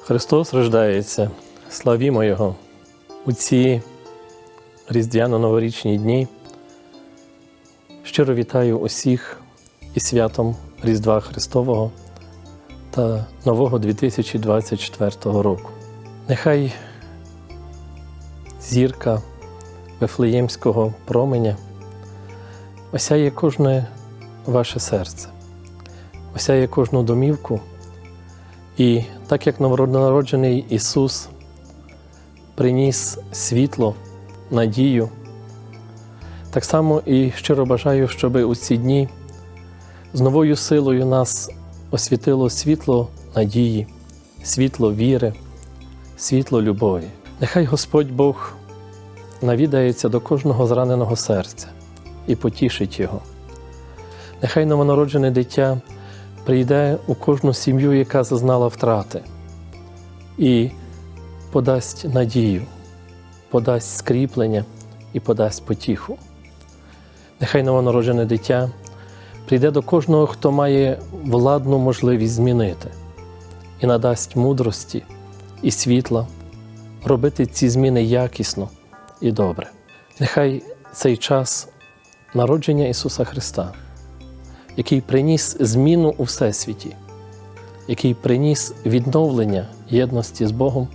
Христос рождається, славімо Його! У ці різдвяно-новорічні дні щиро вітаю усіх із святом Різдва Христового та нового 2024 року. Нехай зірка Вифлеємського променя осяє кожне ваше серце, осяє кожну домівку. І так як новонароджений Ісус приніс світло, надію, так само і щиро бажаю, щоб у ці дні з новою силою нас освітило світло надії, світло віри, світло любові. Нехай Господь Бог навідається до кожного зраненого серця і потішить його. Нехай новонароджене дитя прийде у кожну сім'ю, яка зазнала втрати, і подасть надію, подасть скріплення і подасть потіху. Нехай новонароджене дитя прийде до кожного, хто має владну можливість змінити, і надасть мудрості і світла робити ці зміни якісно і добре. Нехай цей час народження Ісуса Христа який приніс зміну у Всесвіті, який приніс відновлення єдності з Богом,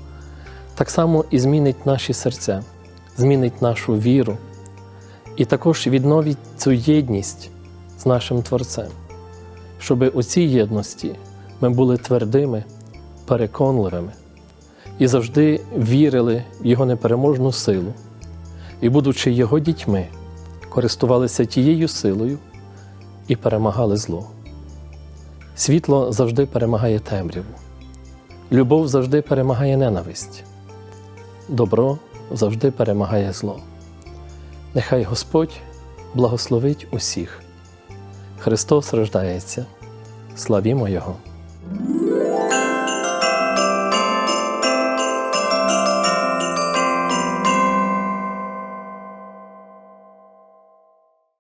так само і змінить наші серця, змінить нашу віру і також відновить цю єдність з нашим Творцем, щоб у цій єдності ми були твердими, переконливими і завжди вірили в Його непереможну силу, і, будучи Його дітьми, користувалися тією силою і перемагали зло. Світло завжди перемагає темряву, любов завжди перемагає ненависть, добро завжди перемагає зло. Нехай Господь благословить усіх. Христос рождається, славімо Його!